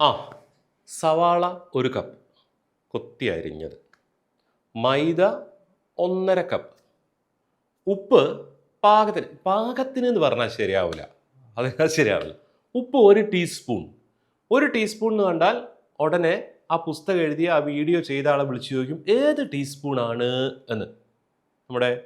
ആ. സവാള ഒരു കപ്പ് കൊത്തി അരിഞ്ഞത്. മൈദ ഒന്നര കപ്പ് ഉപ്പ് പാകത്തിന് പാകത്തിന് എന്ന് പറഞ്ഞാൽ ശരിയാവില്ല. അത് ശരിയാവില്ല. ഉപ്പ് ഒരു ടീസ്പൂൺ ഒരു ടീസ്പൂൺ എന്ന് കണ്ടാൽ ഉടനെ ആ പുസ്തകം എഴുതിയ ആ വീഡിയോ ചെയ്ത ആളെ വിളിച്ചു ചോദിക്കും ഏത് ടീസ്പൂണാണ് എന്ന്. നമ്മുടെ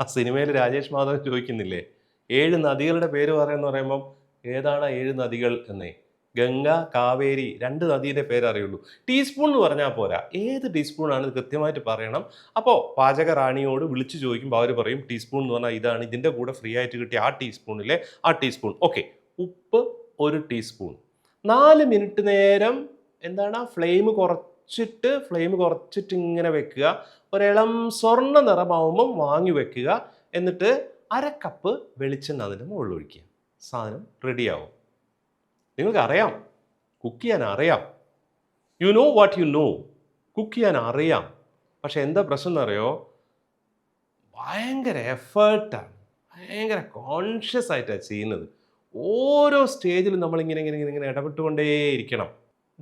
ആ സിനിമയിൽ രാജേഷ് മാധവൻ ചോദിക്കുന്നില്ലേ ഏഴ് നദികളുടെ പേര് പറയുമെന്ന് പറയുമ്പം ഏതാണ് ഏഴ് നദികൾ? എന്നേ. ഗംഗ കാവേരി രണ്ട് നദിയുടെ പേരറിയുള്ളൂ. ടീസ്പൂൺ എന്ന് പറഞ്ഞാൽ പോരാ. ഏത് ടീസ്പൂൺ ആണ് കൃത്യമായിട്ട് പറയണം? അപ്പോൾ പാചക റാണിയോട് വിളിച്ചു ചോദിക്കുമ്പോൾ അവർ പറയും ടീസ്പൂൺ എന്ന് പറഞ്ഞാൽ ഇതാണ് ഇതിന്റെ കൂടെ ഫ്രീ ആയിട്ട് കിട്ടിയ ആ ടീസ്പൂണിലെ ആ ടീസ്പൂൺ. ഓക്കെ ഉപ്പ് ഒരു ടീസ്പൂൺ. നാല് മിനിറ്റ് നേരം എന്താണ്? ഫ്ലെയിം കുറച്ചിട്ട് ഫ്ലെയിം കുറച്ചിട്ട് ഇങ്ങനെ വെക്കുക. ഒരിളം സ്വർണ നിറമാവുമ്പം വാങ്ങി വെക്കുക. എന്നിട്ട് അര കപ്പ് വെളിച്ചെണ്ണ അതിന്റെ മുകളിൽ ഒഴിക്കുക. സാധനം റെഡിയാവും നിങ്ങൾക്ക് അറിയാം കുക്ക് ചെയ്യാൻ അറിയാം you know what you know cook ചെയ്യാൻ അറിയാം പക്ഷെ എന്താ പ്രശ്നം എന്നറിയോ? ഭയങ്കര എഫേർട്ടാണ് ഭയങ്കര കോൺഷ്യസ് ആയിട്ടാണ് ചെയ്യുന്നത്. ഓരോ സ്റ്റേജിലും നമ്മൾ ഇങ്ങനെ ഇങ്ങനെ ഇങ്ങനെ ഇടപെട്ടുകൊണ്ടേയിരിക്കണം.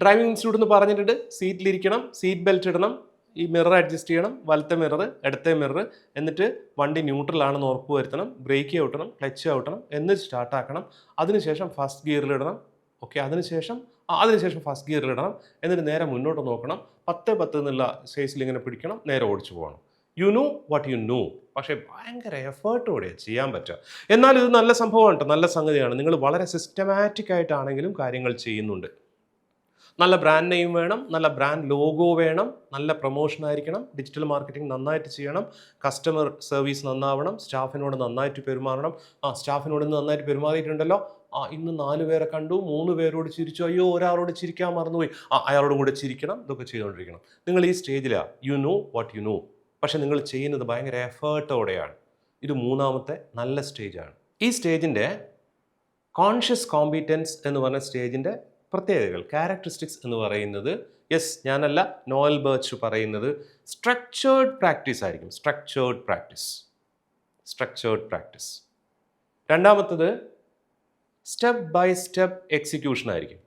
ഡ്രൈവിംഗ് ഇൻസ്റ്റിറ്റ്യൂട്ട് എന്ന് പറഞ്ഞിട്ടുണ്ട്. സീറ്റിലിരിക്കണം സീറ്റ് ബെൽറ്റ് ഇടണം. ഈ മിറർ അഡ്ജസ്റ്റ് ചെയ്യണം. വലത്തെ മിറർ ഇടത്തെ മിറർ എന്നിട്ട് വണ്ടി ന്യൂട്രലാണെന്ന് ഉറപ്പ് വരുത്തണം. ബ്രേക്ക് ഔട്ടണം ക്ലച്ച് ഔട്ടണം എന്നിട്ട് സ്റ്റാർട്ടാക്കണം അതിനുശേഷം ഫസ്റ്റ് ഗിയറിലിടണം ഓക്കെ അതിനുശേഷം അതിനുശേഷം ഫസ്റ്റ് ഗിയറിൽ ഇടണം. എന്നിട്ട് നേരെ മുന്നോട്ട് നോക്കണം. പത്ത് പത്ത് എന്നുള്ള സൈസിൽ ഇങ്ങനെ പിടിക്കണം. നേരെ ഓടിച്ചു പോകണം. You know what you know പക്ഷേ ഭയങ്കര എഫേർട്ടോടെ ചെയ്യാൻ പറ്റുക. എന്നാൽ ഇത് നല്ല സംഭവമാണ് കേട്ടോ നല്ല സംഗതിയാണ്. നിങ്ങൾ വളരെ സിസ്റ്റമാറ്റിക് ആയിട്ടാണെങ്കിലും കാര്യങ്ങൾ ചെയ്യുന്നുണ്ട്. നല്ല ബ്രാൻഡ് നെയിം വേണം. നല്ല ബ്രാൻഡ് ലോഗോ വേണം. നല്ല പ്രൊമോഷൻ ആയിരിക്കണം. ഡിജിറ്റൽ മാർക്കറ്റിംഗ് നന്നായിട്ട് ചെയ്യണം. കസ്റ്റമർ സർവീസ് നന്നാവണം. സ്റ്റാഫിനോട് നന്നായിട്ട് പെരുമാറണം. ആ സ്റ്റാഫിനോട് നന്നായിട്ട് പെരുമാറിയിട്ടുണ്ടല്ലോ. ആ ഇന്ന് നാല് പേരെ കണ്ടു മൂന്ന് പേരോട് ചിരിച്ചു. അയ്യോ ഒരാളോട് ചിരിക്കാൻ മറന്നുപോയി. ആ അയാളോടും കൂടെ ചിരിക്കണം ഇതൊക്കെ ചെയ്തുകൊണ്ടിരിക്കണം. നിങ്ങൾ ഈ സ്റ്റേജിലാണ് you know what you know പക്ഷെ നിങ്ങൾ ചെയ്യുന്നത് ഭയങ്കര എഫേർട്ടോടെയാണ് ഇത് മൂന്നാമത്തെ നല്ല സ്റ്റേജാണ് ഈ സ്റ്റേജിന്റെ കോൺഷ്യസ് കോമ്പീറ്റൻസ് എന്ന് പറഞ്ഞ സ്റ്റേജിന്റെ പ്രത്യേകതകൾ ക്യാരക്ടറിസ്റ്റിക്സ് എന്ന് പറയുന്നത് യെസ് ഞാനല്ല നോയൽ ബേർച്ച് പറയുന്നത് സ്ട്രക്ചേർഡ് പ്രാക്ടീസ് ആയിരിക്കും. സ്ട്രക്ചേർഡ് പ്രാക്ടീസ് സ്ട്രക്ചേർഡ് പ്രാക്ടീസ് രണ്ടാമത്തത് സ്റ്റെപ്പ് ബൈ സ്റ്റെപ്പ് എക്സിക്യൂഷൻ ആയിരിക്കും.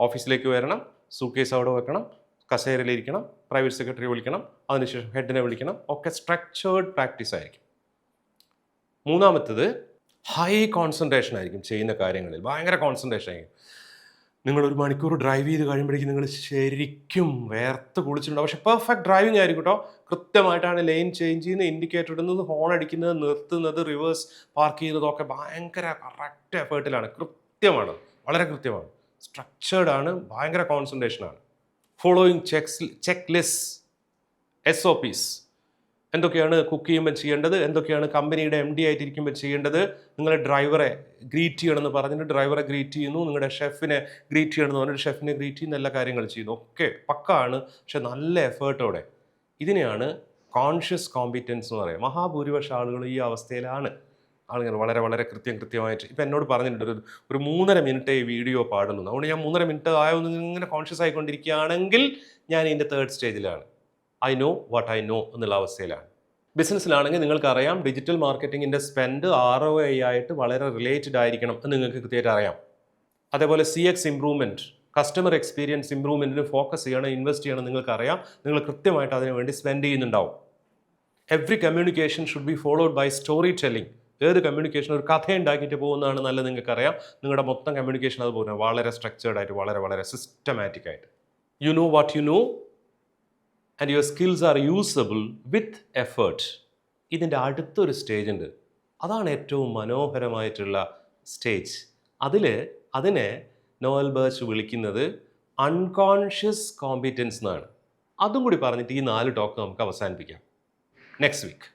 ഓഫീസിലേക്ക് വരണം സൂക്കേസ് അവിടെ വെക്കണം കസേരയിലിരിക്കണം പ്രൈവറ്റ് സെക്രട്ടറി വിളിക്കണം അതിനുശേഷം ഹെഡിനെ വിളിക്കണം ഒക്കെ സ്ട്രക്ചേർഡ് പ്രാക്ടീസ് ആയിരിക്കും. മൂന്നാമത്തത് ഹൈ കോൺസെൻട്രേഷൻ ആയിരിക്കും ചെയ്യുന്ന കാര്യങ്ങളിൽ. ഭയങ്കര കോൺസെൻട്രേഷൻ ആയിരിക്കും. നിങ്ങൾ ഒരു മണിക്കൂർ ഡ്രൈവ് ചെയ്ത് കഴിയുമ്പോഴേക്കും നിങ്ങൾ ശരിക്കും വേർത്ത് കുളിച്ചിട്ടുണ്ടാവും. പക്ഷെ പെർഫെക്റ്റ് ഡ്രൈവിംഗ് ആയിരിക്കും കേട്ടോ. കൃത്യമായിട്ടാണ് ലൈൻ ചേഞ്ച് ചെയ്യുന്നത് ഇൻഡിക്കേറ്റർ ഇടുന്നത് ഹോൺ അടിക്കുന്നത് നിർത്തുന്നത് റിവേഴ്സ് പാർക്ക് ചെയ്യുന്നതൊക്കെ ഭയങ്കര കറക്റ്റ് എഫേർട്ടിലാണ് കൃത്യമാണ്. വളരെ കൃത്യമാണ്. സ്ട്രക്ചേർഡ് ആണ്. ഭയങ്കര കോൺസെൻട്രേഷൻ ആണ്. Following checks check list S O Ps എന്തൊക്കെയാണ് കുക്ക് ചെയ്യുമ്പോൾ ചെയ്യേണ്ടത്? എന്തൊക്കെയാണ് കമ്പനിയുടെ എം ഡി ആയിട്ടിരിക്കുമ്പോൾ ചെയ്യേണ്ടത്? നിങ്ങളുടെ ഡ്രൈവറെ ഗ്രീറ്റ് ചെയ്യണമെന്ന് പറഞ്ഞിട്ട് ഡ്രൈവറെ ഗ്രീറ്റ് ചെയ്യുന്നു. നിങ്ങളുടെ ഷെഫിനെ ഗ്രീറ്റ് ചെയ്യണമെന്ന് പറഞ്ഞിട്ട് ഷെഫിനെ ഗ്രീറ്റ് ചെയ്യുന്ന. എല്ലാ കാര്യങ്ങൾ ചെയ്യുന്നു. ഒക്കെ പക്കാണ് പക്ഷെ നല്ല എഫേർട്ടോടെ ഇതിനെയാണ് കോൺഷ്യസ് കോമ്പിറ്റൻസ് എന്ന് പറയുന്നത്. മഹാഭൂരിപക്ഷ ആളുകൾ ഈ അവസ്ഥയിലാണ്. ആളുകൾ വളരെ വളരെ കൃത്യം കൃത്യമായിട്ട്. ഇപ്പം എന്നോട് പറഞ്ഞിട്ടുണ്ട് ഒരു ഒരു മൂന്നര മിനിറ്റ് ഈ വീഡിയോ പാടുന്നു അതുകൊണ്ട് ഞാൻ മൂന്നര മിനിറ്റ് ആയൊന്ന് ഇങ്ങനെ കോൺഷ്യസ് ആയിക്കൊണ്ടിരിക്കുകയാണെങ്കിൽ ഞാൻ ഇതിന്റെ തേർഡ് സ്റ്റേജിലാണ് I know what I know എന്നുള്ള അവസ്ഥയിലാണ്. ബിസിനസ്സിലാണെങ്കിൽ നിങ്ങൾക്കറിയാം ഡിജിറ്റൽ മാർക്കറ്റിങ്ങിന്റെ സ്പെൻഡ് ആർ ഒ ഐ ആയിട്ട് വളരെ റിലേറ്റഡ് ആയിരിക്കണം എന്ന് നിങ്ങൾക്ക് കൃത്യമായിട്ട് അറിയാം. അതേപോലെ C X improvement customer experience ഇംപ്രൂവ്മെന്റിന് focus ചെയ്യണം ഇൻവെസ്റ്റ് ചെയ്യണം നിങ്ങൾക്കറിയാം. നിങ്ങൾ കൃത്യമായിട്ട് അതിന് വേണ്ടി സ്പെൻഡ് ചെയ്യുന്നുണ്ടാവും. Every communication should be followed by story telling ഏത് കമ്മ്യൂണിക്കേഷൻ ഒരു കഥ ഉണ്ടാക്കിയിട്ട് പോകുന്നതാണ് നല്ലത് നിങ്ങൾക്കറിയാം. നിങ്ങളുടെ മൊത്തം കമ്മ്യൂണിക്കേഷൻ അതുപോലെ വളരെ സ്ട്രക്ചേർഡ് ആയിട്ട് വളരെ വളരെ സിസ്റ്റമാറ്റിക് ആയിട്ട്. You know what you know and your skills are usable with effort ഇതിന്റെ അടുത്തൊരു സ്റ്റേജ് ഉണ്ട് അതാണ് ഏറ്റവും മനോഹരമായിട്ടുള്ള സ്റ്റേജ്. അതിൽ അതിനെ നോവൽ ബേർച്ച് വിളിക്കുന്നത് അൺകോൺഷ്യസ് കോമ്പിറ്റൻസ് എന്നാണ്. അതും കൂടി പറഞ്ഞിട്ട് ഈ നാല് ടോക്ക് നമുക്ക് അവസാനിപ്പിക്കാം. Next week